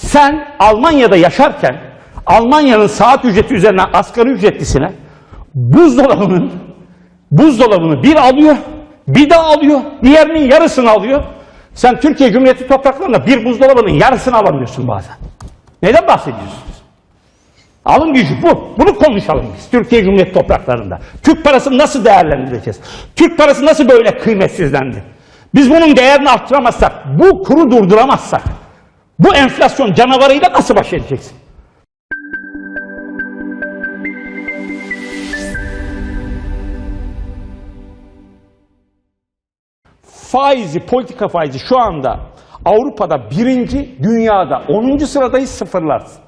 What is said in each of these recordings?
Sen Almanya'da yaşarken Almanya'nın saat ücreti üzerine asgari ücretlisine buzdolabının buzdolabını bir alıyor, bir daha alıyor, diğerinin yarısını alıyor. Sen Türkiye Cumhuriyeti topraklarında bir buzdolabının yarısını alamıyorsun bazen. Neden bahsediyorsunuz? Alım gücü bu. Bunu konuşalım biz Türkiye Cumhuriyeti topraklarında. Türk parasını nasıl değerlendireceğiz? Türk parası nasıl böyle kıymetsizlendi? Biz bunun değerini arttıramazsak, bu kuru durduramazsak, bu enflasyon canavarıyla nasıl baş edeceksin? Faizi, politika faizi şu anda Avrupa'da birinci, dünyada 10. sıradayız sıfırlarsın.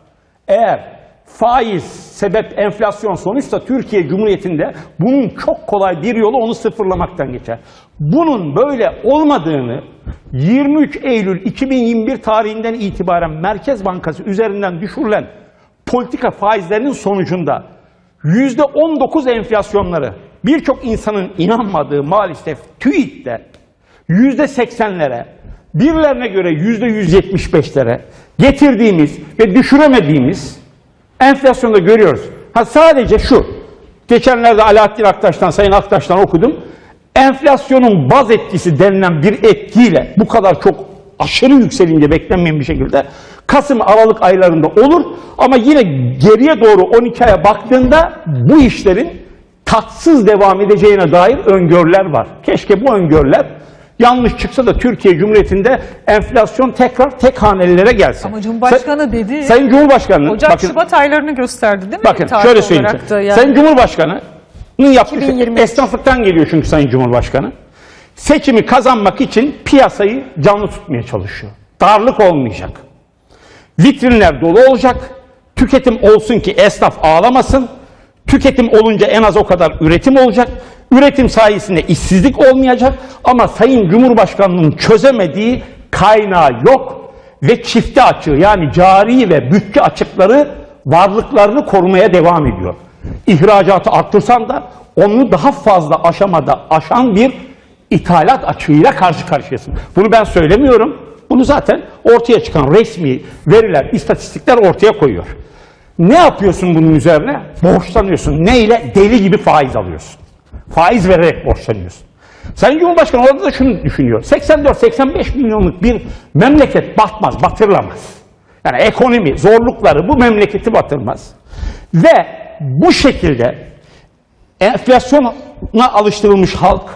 Eğer faiz, sebep enflasyon sonuçta Türkiye Cumhuriyeti'nde bunun çok kolay bir yolu onu sıfırlamaktan geçer. Bunun böyle olmadığını 23 Eylül 2021 tarihinden itibaren Merkez Bankası üzerinden düşürülen politika faizlerinin sonucunda %19 enflasyonları birçok insanın inanmadığı maalesef TÜİK'te yüzde seksenlere, birilerine göre yüzde yüz yetmiş beşlere getirdiğimiz ve düşüremediğimiz enflasyonda görüyoruz. Ha sadece şu, geçenlerde Alaaddin Aktaş'tan, Sayın Aktaş'tan okudum. Enflasyonun baz etkisi denilen bir etkiyle bu kadar çok aşırı yükselince beklenmeyen bir şekilde Kasım Aralık aylarında olur ama yine geriye doğru 12 aya baktığında bu işlerin tatsız devam edeceğine dair öngörüler var. Keşke bu öngörüler yanlış çıksa da Türkiye Cumhuriyeti'nde enflasyon tekrar tek hanelilere gelsin. Ama Cumhurbaşkanı Say- dedi. Sayın Cumhurbaşkanı Ocak bakın, Şubat aylarını gösterdi değil mi? bakın Tarih şöyle söyleyeyim. yani. Sayın Cumhurbaşkanı'nın yaptığı şey, 2023. esnaflıktan geliyor çünkü Sayın Cumhurbaşkanı. Seçimi kazanmak için piyasayı canlı tutmaya çalışıyor. Darlık olmayacak. Vitrinler dolu olacak. Tüketim olsun ki esnaf ağlamasın. Tüketim olunca en az o kadar üretim olacak. Üretim sayesinde işsizlik olmayacak. Ama Sayın Cumhurbaşkanı'nın çözemediği kaynağı yok. Ve çifte açığı yani cari ve bütçe açıkları varlıklarını korumaya devam ediyor. İhracatı arttırsan da onu daha fazla aşamada aşan bir ithalat açığıyla karşı karşıyasın. Bunu ben söylemiyorum. Bunu zaten ortaya çıkan resmi veriler, istatistikler ortaya koyuyor. Ne yapıyorsun bunun üzerine? Borçlanıyorsun. Neyle? Deli gibi faiz alıyorsun. Faiz vererek borçlanıyorsun. Sayın Cumhurbaşkanı orada da şunu düşünüyor. 84-85 milyonluk bir memleket batmaz, batırılamaz. Yani ekonomi zorlukları bu memleketi batırmaz. Ve bu şekilde enflasyona alıştırılmış halk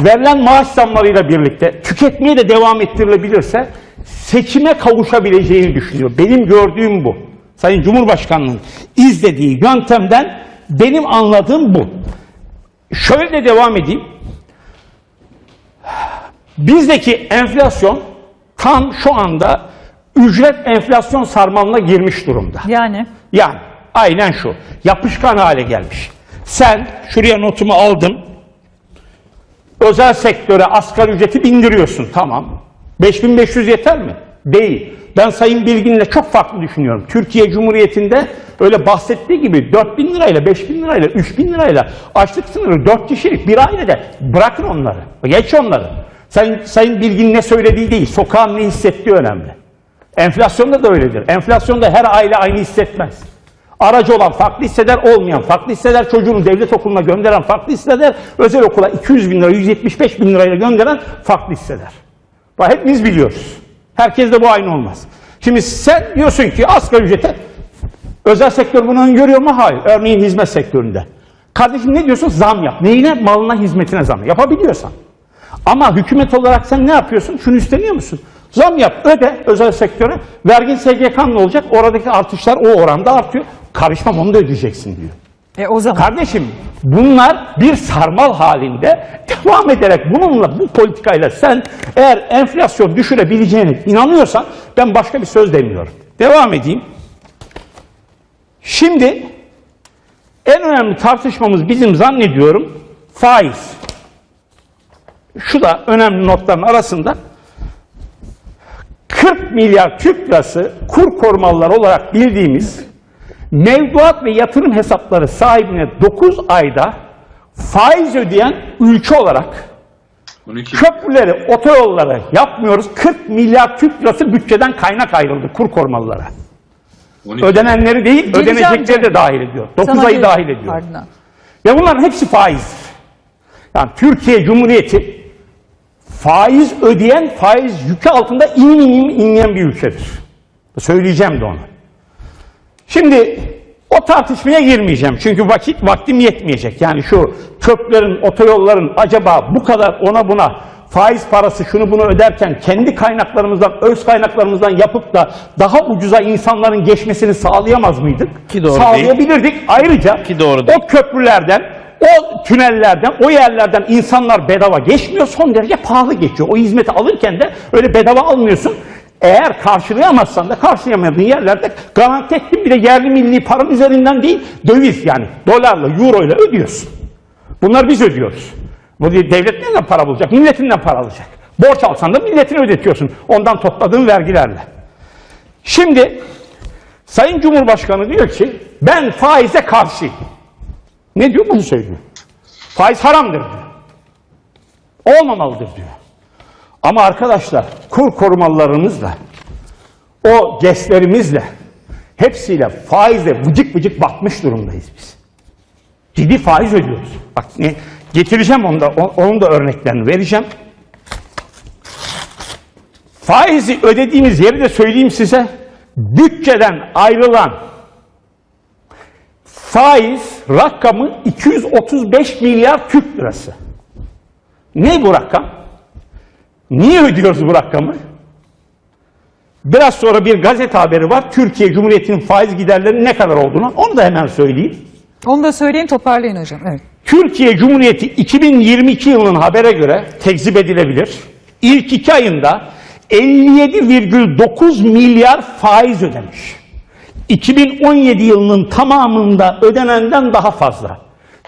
verilen maaş zamlarıyla birlikte tüketmeye de devam ettirilebilirse seçime kavuşabileceğini düşünüyor. Benim gördüğüm bu. Sayın Cumhurbaşkanı'nın izlediği yöntemden benim anladığım bu. Şöyle de devam edeyim. Bizdeki enflasyon tam şu anda ücret enflasyon sarmalına girmiş durumda. Yani Yani aynen şu. Yapışkan hale gelmiş. Sen şuraya notumu aldım. Özel sektöre asgari ücreti bindiriyorsun. Tamam. 5500 yeter mi? Değil. Ben Sayın Bilgin'le çok farklı düşünüyorum. Türkiye Cumhuriyeti'nde öyle bahsettiği gibi 4000 lirayla, 5000 lirayla, 3000 lirayla açlık sınırı 4 kişilik bir ailede bırakın onları. Geç onları. Sayın, Sayın Bilgin ne söylediği değil, sokağın ne hissettiği önemli. Enflasyonda da öyledir. Enflasyonda her aile aynı hissetmez. Aracı olan farklı hisseder, olmayan farklı hisseder. Çocuğunu devlet okuluna gönderen farklı hisseder. Özel okula 200 bin lira, 175 bin lirayla gönderen farklı hisseder. Hepimiz biliyoruz. Herkes de bu aynı olmaz. Şimdi sen diyorsun ki asgari ücrete özel sektör bunu öngörüyor mu? Hayır. Örneğin hizmet sektöründe. Kardeşim ne diyorsun? Zam yap. Neyine? Malına, hizmetine zam yap. Yapabiliyorsan. Ama hükümet olarak sen ne yapıyorsun? Şunu üstleniyor musun? Zam yap, öde özel sektöre. Vergin SGK'nın ne olacak? Oradaki artışlar o oranda artıyor. Karışmam onu da ödeyeceksin diyor. e, o zaman Kardeşim bunlar bir sarmal halinde devam ederek bununla bu politikayla sen eğer enflasyon düşürebileceğine inanıyorsan ben başka bir söz demiyorum. Devam edeyim. Şimdi en önemli tartışmamız bizim zannediyorum faiz. Şu da önemli notların arasında 40 milyar Türk lirası kur korumalılar olarak bildiğimiz mevduat ve yatırım hesapları sahibine 9 ayda faiz ödeyen ülke olarak 12 Köprüleri, otoyolları yapmıyoruz. 40 milyar Türk lirası bütçeden kaynak ayrıldı kur korumalılara. 12 Ödenenleri değil, Geleceğim ödenecekleri de dahil ediyor. 9 Sana ayı dahil ediyor. ardından. Ve bunların hepsi faizdir. Yani Türkiye Cumhuriyeti faiz ödeyen, faiz yükü altında inim inim inleyen bir ülkedir. Söyleyeceğim de onu. Şimdi o tartışmaya girmeyeceğim. Çünkü vakit vaktim yetmeyecek. Yani şu köprülerin, otoyolların acaba bu kadar ona buna faiz parası şunu bunu öderken kendi kaynaklarımızdan, öz kaynaklarımızdan yapıp da daha ucuza insanların geçmesini sağlayamaz mıydık? Ki doğru değil. Sağlayabilirdik. Ayrıca Ki doğru değil. o köprülerden, o tünellerden, o yerlerden insanlar bedava geçmiyor. Son derece pahalı geçiyor. O hizmeti alırken de öyle bedava almıyorsun. Eğer karşılayamazsan da karşılayamadığın yerlerde garanti ettim bir de yerli milli paranın üzerinden değil, döviz yani dolarla, euro ile ödüyorsun. Bunları biz ödüyoruz. Bu devlet nereden para bulacak? Milletinden para alacak. Borç alsan da milletine ödetiyorsun. Ondan topladığın vergilerle. Şimdi Sayın Cumhurbaşkanı diyor ki ben faize karşıyım. Ne diyor? Bunu söylüyor. Faiz haramdır diyor. Olmamalıdır diyor. Ama arkadaşlar kur korumalarımızla, o GES'lerimizle, hepsiyle faize vıcık vıcık batmış durumdayız biz. Ciddi faiz ödüyoruz. Bak ne getireceğim onu da, o- onun da örneklerini vereceğim. Faizi ödediğimiz yeri de söyleyeyim size. Bütçeden ayrılan faiz rakamı 235 milyar Türk lirası. Ne bu rakam? Niye ödüyoruz bu rakamı? Biraz sonra bir gazete haberi var. Türkiye Cumhuriyeti'nin faiz giderlerinin ne kadar olduğunu. Onu da hemen söyleyeyim. Onu da söyleyin toparlayın hocam. Evet. Türkiye Cumhuriyeti 2022 yılının habere göre tekzip edilebilir. İlk iki ayında 57,9 milyar faiz ödemiş. 2017 yılının tamamında ödenenden daha fazla.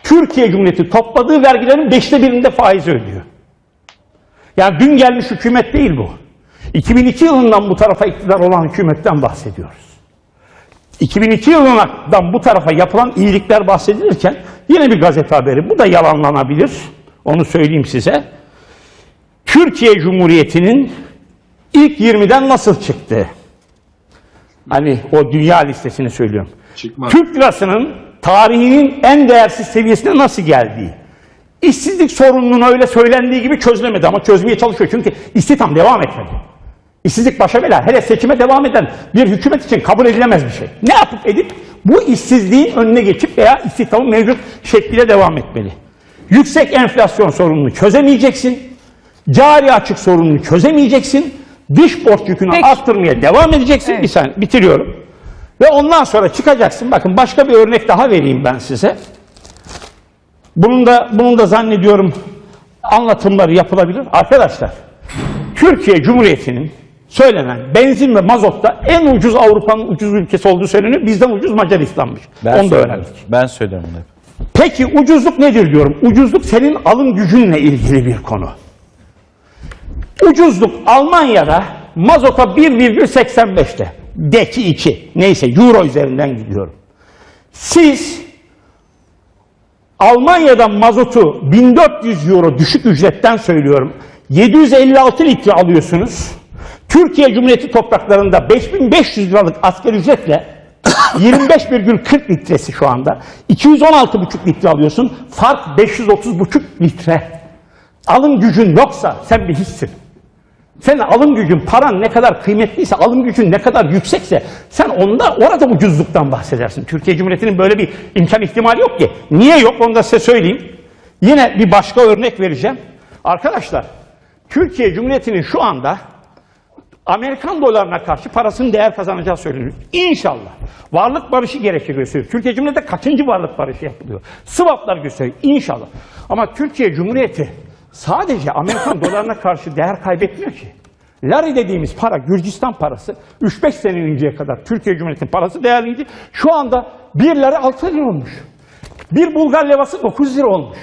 Türkiye Cumhuriyeti topladığı vergilerin beşte birinde faiz ödüyor. Yani dün gelmiş hükümet değil bu. 2002 yılından bu tarafa iktidar olan hükümetten bahsediyoruz. 2002 yılından bu tarafa yapılan iyilikler bahsedilirken yine bir gazete haberi. Bu da yalanlanabilir. Onu söyleyeyim size. Türkiye Cumhuriyeti'nin ilk 20'den nasıl çıktı? Hani o dünya listesini söylüyorum. Çıkmaz. Türk lirasının tarihinin en değersiz seviyesine nasıl geldiği. İşsizlik sorununu öyle söylendiği gibi çözülemedi ama çözmeye çalışıyor. Çünkü istihdam devam etmedi. İşsizlik başa bela. Hele seçime devam eden bir hükümet için kabul edilemez bir şey. Ne yapıp edip bu işsizliğin önüne geçip veya istihdamın mevcut şekliyle devam etmeli. Yüksek enflasyon sorununu çözemeyeceksin. Cari açık sorununu çözemeyeceksin. Dış borç yükünü Peki. arttırmaya devam edeceksin. Evet. Bir saniye bitiriyorum. Ve ondan sonra çıkacaksın. Bakın başka bir örnek daha vereyim ben size. Bunun da bunun da zannediyorum anlatımları yapılabilir. Arkadaşlar, Türkiye Cumhuriyeti'nin söylenen benzin ve mazotta en ucuz Avrupa'nın ucuz ülkesi olduğu söyleniyor. Bizden ucuz Macaristan'mış. Ben Onu da söylüyorum. öğrendik. Ben söylüyorum bunu hep. Peki ucuzluk nedir diyorum. Ucuzluk senin alım gücünle ilgili bir konu. Ucuzluk Almanya'da mazota 1,85'te. Deki 2. Neyse euro üzerinden gidiyorum. Siz Almanya'dan mazotu 1400 euro düşük ücretten söylüyorum. 756 litre alıyorsunuz. Türkiye Cumhuriyeti topraklarında 5500 liralık asgari ücretle 25,40 litresi şu anda. 216,5 litre alıyorsun. Fark 530,5 litre. Alım gücün yoksa sen bir hissin. Senin alım gücün, paran ne kadar kıymetliyse, alım gücün ne kadar yüksekse sen onda orada ucuzluktan bahsedersin. Türkiye Cumhuriyeti'nin böyle bir imkan ihtimali yok ki. Niye yok onu da size söyleyeyim. Yine bir başka örnek vereceğim. Arkadaşlar, Türkiye Cumhuriyeti'nin şu anda Amerikan dolarına karşı parasının değer kazanacağı söyleniyor. İnşallah. Varlık barışı gerekir gösteriyor. Türkiye Cumhuriyeti'nde kaçıncı varlık barışı yapılıyor? Swaplar gösteriyor. İnşallah. Ama Türkiye Cumhuriyeti sadece Amerikan dolarına karşı değer kaybetmiyor ki. Lari dediğimiz para, Gürcistan parası 3-5 sene önceye kadar Türkiye Cumhuriyeti'nin parası değerliydi. Şu anda 1 lira 6 lira olmuş. Bir Bulgar levası 9 lira olmuş.